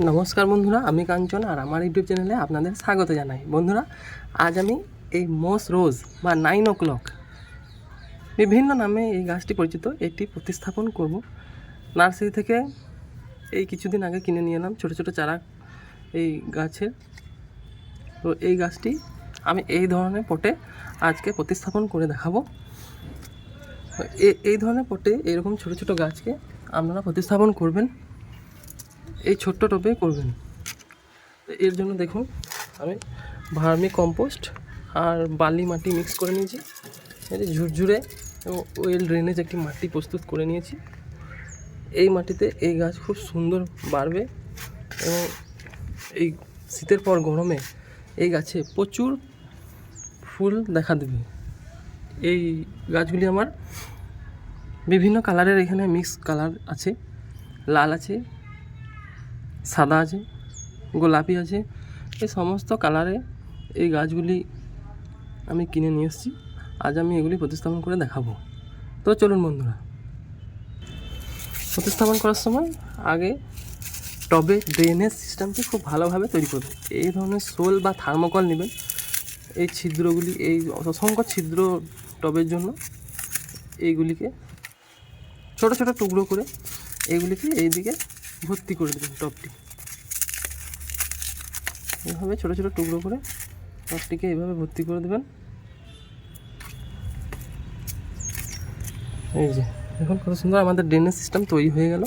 নমস্কার বন্ধুরা, আমি কাঞ্চন আর আমার ইউটিউব চ্যানেলে আপনাদের স্বাগত জানাই। বন্ধুরা, আজ আমি এই মস রোজ বা নাইন ও ক্লক বিভিন্ন নামে এই গাছটি পরিচিত, এটি প্রতিস্থাপন করব। নার্সারি থেকে এই কিছুদিন আগে কিনে নিয়ে এলাম ছোটো ছোটো চারা এই গাছের। তো এই গাছটি আমি এই ধরনের পটে আজকে প্রতিস্থাপন করে দেখাবো। এই ধরনের পটে এরকম ছোটো ছোটো গাছকে আপনারা প্রতিস্থাপন করবেন। এই ছোট্ট টবে করবেন। এর জন্য দেখুন, আমি ভার্মি কম্পোস্ট আর বালি মাটি মিক্স করে নিয়েছি। ঝুরঝুরে এবং ওয়েল ড্রেনেজ একটি মাটি প্রস্তুত করে নিয়েছি। এই মাটিতে এই গাছ খুব সুন্দর বাড়বে এবং এই শীতের পর গরমে এই গাছে প্রচুর ফুল দেখা দেবে। এই গাছগুলি আমার বিভিন্ন কালারের এখানে মিক্স কালার আছে, লাল আছে সাদা আছে, গোলাপি আছে, এই সমস্ত কালারে এই গাছগুলি আমি কিনে নিয়ে এসেছি। আজ আমি এগুলি প্রতিস্থাপন করে দেখাবো। তো চলুন বন্ধুরা, প্রতিস্থাপন করার সময় আগে টবে ড্রেনেজ সিস্টেমটি খুব ভালোভাবে তৈরি করবে এই ধরনের সোল বা থার্মোকল নেবেন। এই ছিদ্রগুলি, এই অসংখ্য ছিদ্র টবের জন্য এইগুলিকে ছোট ছোট টুকরো করে এইগুলিকে এইদিকে ভর্তি করে দেবেন টপটি। এভাবে ছোট ছোট টুকরো করে টপটিকে এইভাবে ভর্তি করে দেবেন। এই যে এখন কত সুন্দর আমাদের ড্রেনেজ সিস্টেম তৈরি হয়ে গেল।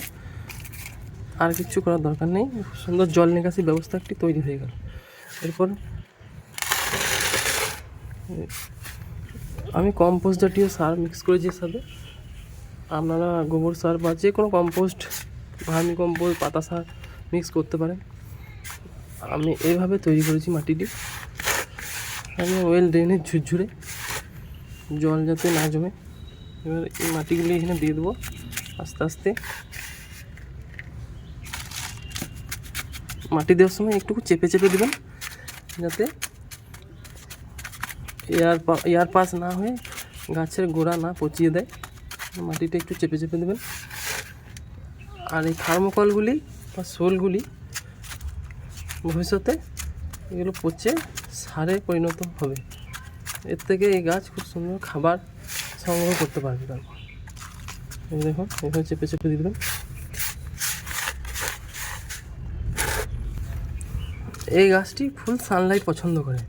আর কিছু করার দরকার নেই সুন্দর জল নিকাশি ব্যবস্থা একটি তৈরি হয়ে গেল। এরপর, আমি কম্পোস্ট জাতীয় সার মিক্স করেছি সাথে। আপনারা গোবর সার বা যে কোনো কম্পোস্ট ভার্মি কম্পোস্ট পাতা সার মিক্স করতে পারেন। আমি এইভাবে তৈরি করেছি মাটিটি। আমি ওয়েল ড্রেনের ঝুরঝুরে জল যাতে না জমে। এবার এই মাটিগুলি এখানে দিয়ে দেবো আস্তে আস্তে। মাটি দেওয়ার সময় একটু চেপে চেপে দেবেন, যাতে এয়ার এয়ার পাস না হয়ে গাছের গোড়া না পচিয়ে দেয়। মাটিটা একটু চেপে চেপে দেবেন। আর এই থার্মোকলগুলি বা শোলগুলি ভবিষ্যতে এগুলো পচে সারে পরিণত হবে। এর থেকে এই গাছ খুব সুন্দর খাবার সংগ্রহ করতে পারবে তারপর। দেখুন এভাবে চেপে চেপে দেবেন এই গাছটি ফুল সানলাইট পছন্দ করে।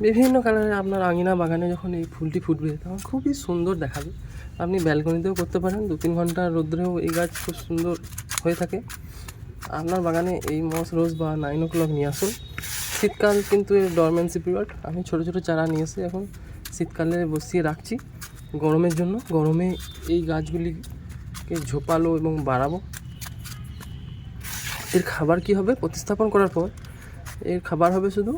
বিভিন্ন কালারে আপনার আঙিনা বাগানে যখন এই ফুলটি ফুটবে, তখন খুবই সুন্দর দেখাবে। আপনি ব্যালকনিতেও করতে পারেন দু তিন ঘণ্টা রোদ্রেও এই গাছ খুব সুন্দর হয়ে থাকে। আপনার বাগানে এই মস রোজ বা নাইন ও ক্লক নিয়ে আসুন। শীতকাল কিন্তু এর ডরমেন্সি পিরিয়ড আমি ছোটো ছোটো চারা নিয়ে এসে এখন শীতকালে বসিয়ে রাখছি। গরমের জন্য, গরমে এই গাছগুলিকে ঝোপালো এবং বাড়াবো। এর খাবার কি হবে? প্রতিস্থাপন করার পর এর খাবার হবে শুধু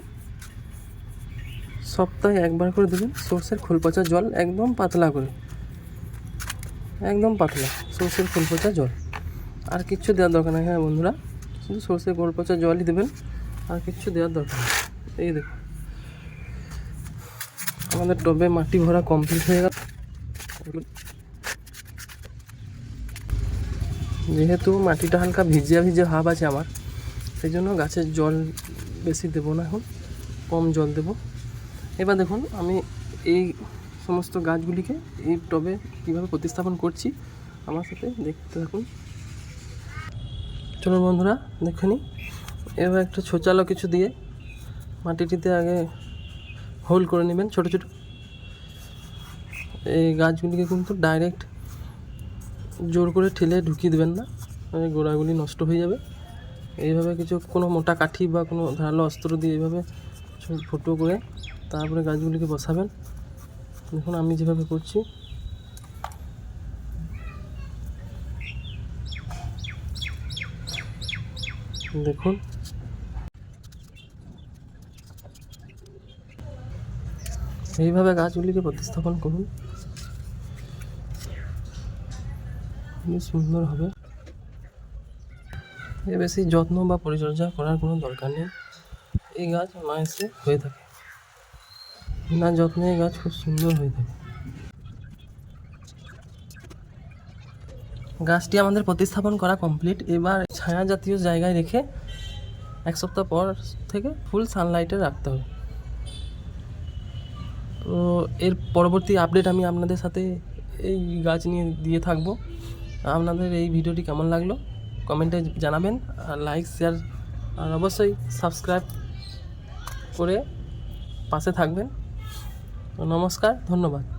সপ্তাহে একবার করে দেবেন সর্ষের খোল পচা জল একদম পাতলা করে। একদম পাতলা, সর্ষের খোল পচা জল। আর কিচ্ছু দেওয়ার দরকার নেই হ্যাঁ বন্ধুরা? শুধু সর্ষের খোল পচা জলই দেবেন, আর কিচ্ছু দেওয়ার দরকার নেই। এই দেখুন। আমাদের টবে মাটি ভরা কমপ্লিট হয়ে গেল। যেহেতু মাটিটা হালকা ভিজিয়া ভিজে ভাব আছে আমার, সেই জন্য গাছের জল বেশি দেবো না এখন, কম জল দেবো। এবার দেখুন, আমি এই সমস্ত গাছগুলিকে এই টবে কীভাবে প্রতিস্থাপন করছি, আমার সাথে দেখতে থাকুন। চলুন বন্ধুরা, দেখে নিই। এবার একটা ছোচালো কিছু দিয়ে মাটিটিতে আগে হোল করে নেবেন ছোট ছোট। এই গাছগুলিকে কিন্তু ডাইরেক্ট জোর করে ঠেলে ঢুকিয়ে দেবেন না গোড়াগুলি নষ্ট হয়ে যাবে। এইভাবে কিছু কোনো মোটা কাঠি বা কোনো ধারালো অস্ত্র দিয়ে এইভাবে ফুটো করে তারপরে গাছগুলিকে বসাবেন। দেখুন, আমি যেভাবে করছি। দেখুন। এইভাবে গাছগুলিকে প্রতিস্থাপন করুন। সুন্দর হবে। এর বেশি যত্ন বা পরিচর্যা করার কোনো দরকার নেই। এই গাছ অনায়াসে হয়ে থাকে। বিনা যত্নে গাছ খুব সুন্দর হয়ে থাকে। গাছটি আমাদের প্রতিস্থাপন করা কমপ্লিট এবার ছায়া জাতীয় জায়গায় রেখে এক সপ্তাহ পর থেকে ফুল সানলাইটে রাখতে হবে। তো এর পরবর্তী আপডেট আমি আপনাদের সাথে এই গাছ নিয়ে দিয়ে থাকব। আপনাদের এই ভিডিওটি কেমন লাগল? কমেন্টে জানাবেন। আর লাইক শেয়ার আর অবশ্যই সাবস্ক্রাইব করে পাশে থাকবেন। নমস্কার ধন্যবাদ।